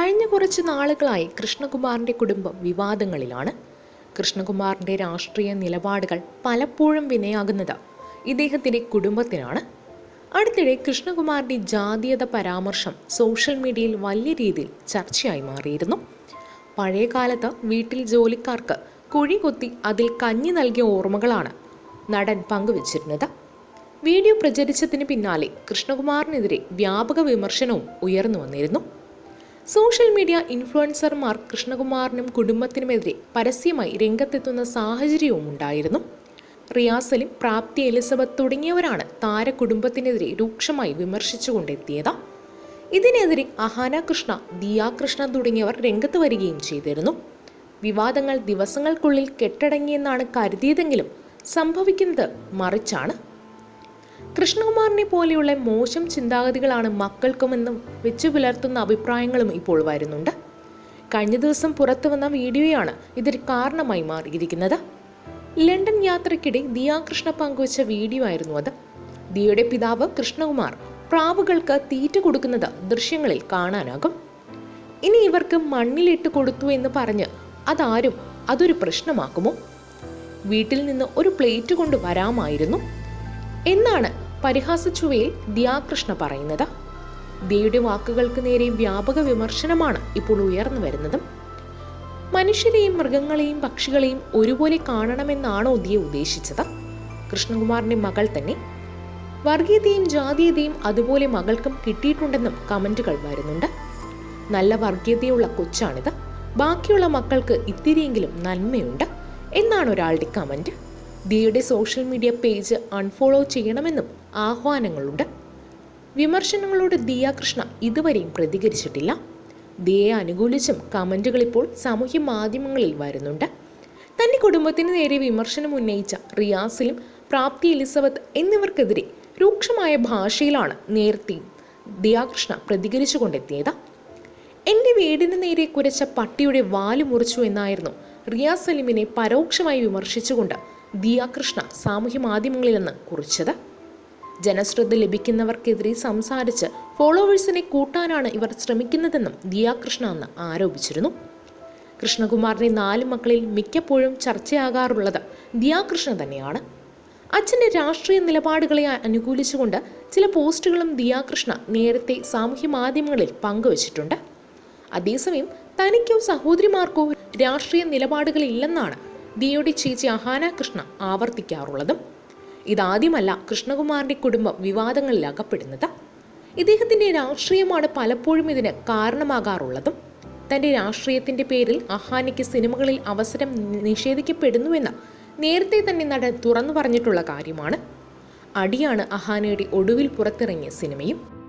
കഴിഞ്ഞ കുറച്ച് നാളുകളായി കൃഷ്ണകുമാറിന്റെ കുടുംബം വിവാദങ്ങളിലാണ്. കൃഷ്ണകുമാറിന്റെ രാഷ്ട്രീയ നിലപാടുകൾ പലപ്പോഴും വിനയാകുന്നത് ഇദ്ദേഹത്തിന്റെ കുടുംബത്തിനാണ്. അടുത്തിടെ കൃഷ്ണകുമാറിന്റെ ജാതീയത പരാമർശം സോഷ്യൽ മീഡിയയിൽ വലിയ രീതിയിൽ ചർച്ചയായി മാറിയിരുന്നു. പഴയ കാലത്ത് വീട്ടിൽ ജോലിക്കാർക്ക് കുഴി കൊത്തി അതിൽ കഞ്ഞി നൽകിയ ഓർമ്മകളാണ് നടൻ പങ്കുവച്ചിരുന്നത്. വീഡിയോ പ്രചരിച്ചതിന് പിന്നാലെ കൃഷ്ണകുമാറിനെതിരെ വ്യാപക വിമർശനവും ഉയർന്നു വന്നിരുന്നു. സോഷ്യൽ മീഡിയ ഇൻഫ്ലുവൻസർമാർ കൃഷ്ണകുമാറിനും കുടുംബത്തിനുമെതിരെ പരസ്യമായി രംഗത്തെത്തുന്ന സാഹചര്യവും ഉണ്ടായിരുന്നു. റിയാസലും പ്രാപ്തി എലിസബത്ത് തുടങ്ങിയവരാണ് താരകുടുംബത്തിനെതിരെ രൂക്ഷമായി വിമർശിച്ചുകൊണ്ടെത്തിയത്. ഇതിനെതിരെ അഹാന കൃഷ്ണ ദിയ കൃഷ്ണ തുടങ്ങിയവർ രംഗത്ത് വരികയും ചെയ്തിരുന്നു. വിവാദങ്ങൾ ദിവസങ്ങൾക്കുള്ളിൽ കെട്ടടങ്ങിയെന്നാണ് കരുതിയതെങ്കിലും സംഭവിക്കുന്നത് മറിച്ചാണ്. കൃഷ്ണകുമാറിനെ പോലെയുള്ള മോശം ചിന്താഗതികളാണ് മക്കൾക്കുമെന്നും വെച്ചു പുലർത്തുന്ന അഭിപ്രായങ്ങളും ഇപ്പോൾ വരുന്നുണ്ട്. കഴിഞ്ഞ ദിവസം പുറത്തു വന്ന വീഡിയോയാണ് ഇതിന് കാരണമായി മാറിയിരിക്കുന്നത്. ലണ്ടൻ യാത്രയ്ക്കിടെ ദിയാ കൃഷ്ണ പങ്കുവച്ച വീഡിയോ ആയിരുന്നു അത്. ദിയയുടെ പിതാവ് കൃഷ്ണകുമാർ പ്രാവുകൾക്ക് തീറ്റ കൊടുക്കുന്നത് ദൃശ്യങ്ങളിൽ കാണാനാകും. ഇനി ഇവർക്ക് മണ്ണിലിട്ട് കൊടുത്തു എന്ന് പറഞ്ഞ് അതാരും അതൊരു പ്രശ്നമാക്കുമോ? വീട്ടിൽ നിന്ന് ഒരു പ്ലേറ്റ് കൊണ്ട് വരാമായിരുന്നു. എന്നാണ് പരിഹാസ ചുവയിൽ ദിയാകൃഷ്ണ പറയുന്നത്. ദിയുടെ വാക്കുകൾക്ക് നേരെ വ്യാപക വിമർശനമാണ് ഇപ്പോൾ ഉയർന്നു വരുന്നതും. മനുഷ്യരെയും മൃഗങ്ങളെയും പക്ഷികളെയും ഒരുപോലെ കാണണമെന്നാണോ ദിയ ഉദ്ദേശിച്ചത്? കൃഷ്ണകുമാറിന്റെ മകൾ തന്നെ. വർഗീയതയും ജാതീയതയും അതുപോലെ മകൾക്കും കിട്ടിയിട്ടുണ്ടെന്നും കമന്റുകൾ വരുന്നുണ്ട്. നല്ല വർഗീയതയുള്ള കൊച്ചാണിത്. ബാക്കിയുള്ള മക്കൾക്ക് ഇത്തിരിയെങ്കിലും നന്മയുണ്ട് എന്നാണ് ഒരാളുടെ കമന്റ്. ദിയുടെ സോഷ്യൽ മീഡിയ പേജ് അൺഫോളോ ചെയ്യണമെന്നും ആഹ്വാനങ്ങളുണ്ട്. വിമർശനങ്ങളോട് ദിയാകൃഷ്ണ ഇതുവരെയും പ്രതികരിച്ചിട്ടില്ല. ദിയയെ അനുകൂലിച്ചും കമന്റുകൾ ഇപ്പോൾ സാമൂഹ്യ മാധ്യമങ്ങളിൽ വരുന്നുണ്ട്. തന്റെ കുടുംബത്തിന് നേരെ വിമർശനം ഉന്നയിച്ച റിയാസിലും പ്രാപ്തി എലിസബത്ത് എന്നിവർക്കെതിരെ രൂക്ഷമായ ഭാഷയിലാണ് നേരത്തെയും ദിയാകൃഷ്ണ പ്രതികരിച്ചുകൊണ്ടെത്തിയത്. എന്റെ വീടിന് നേരെ കുരച്ച പട്ടിയുടെ വാൽ മുറിച്ചു എന്നായിരുന്നു റിയാസ് പരോക്ഷമായി വിമർശിച്ചുകൊണ്ട് ദിയാകൃഷ്ണ സാമൂഹ്യ മാധ്യമങ്ങളിൽ നിന്ന് കുറിച്ചത്. ജനശ്രദ്ധ ലഭിക്കുന്നവർക്കെതിരെ സംസാരിച്ച് ഫോളോവേഴ്സിനെ കൂട്ടാനാണ് ഇവർ ശ്രമിക്കുന്നതെന്നും ദിയാകൃഷ്ണ അന്ന് ആരോപിച്ചിരുന്നു. കൃഷ്ണകുമാറിന്റെ നാല് മക്കളിൽ മിക്കപ്പോഴും ചർച്ചയാകാറുള്ളത് ദിയാകൃഷ്ണ തന്നെയാണ്. അച്ഛന്റെ രാഷ്ട്രീയ നിലപാടുകളെ അനുകൂലിച്ചുകൊണ്ട് ചില പോസ്റ്റുകളും ദിയാകൃഷ്ണ നേരത്തെ സാമൂഹ്യ മാധ്യമങ്ങളിൽ പങ്കുവച്ചിട്ടുണ്ട്. അതേസമയം തനിക്കോ സഹോദരിമാർക്കോ രാഷ്ട്രീയ നിലപാടുകളില്ലെന്നാണ് ദിയോടി ചേച്ചി അഹാന കൃഷ്ണ ആവർത്തിക്കാറുള്ളതും. ഇതാദ്യമല്ല കൃഷ്ണകുമാറിന്റെ കുടുംബം വിവാദങ്ങളിൽ അകപ്പെടുന്നത് ഇദ്ദേഹത്തിന്റെ രാഷ്ട്രീയമാണ് പലപ്പോഴും ഇതിന് കാരണമാകാറുള്ളതും. തന്റെ രാഷ്ട്രീയത്തിന്റെ പേരിൽ അഹാനിക്ക് സിനിമകളിൽ അവസരം നിഷേധിക്കപ്പെടുന്നുവെന്ന് നേരത്തെ തന്നെ നടൻ തുറന്നു പറഞ്ഞിട്ടുള്ള കാര്യമാണ്. അടിയാണ് അഹാനയുടെ ഒടുവിൽ പുറത്തിറങ്ങിയ സിനിമയും.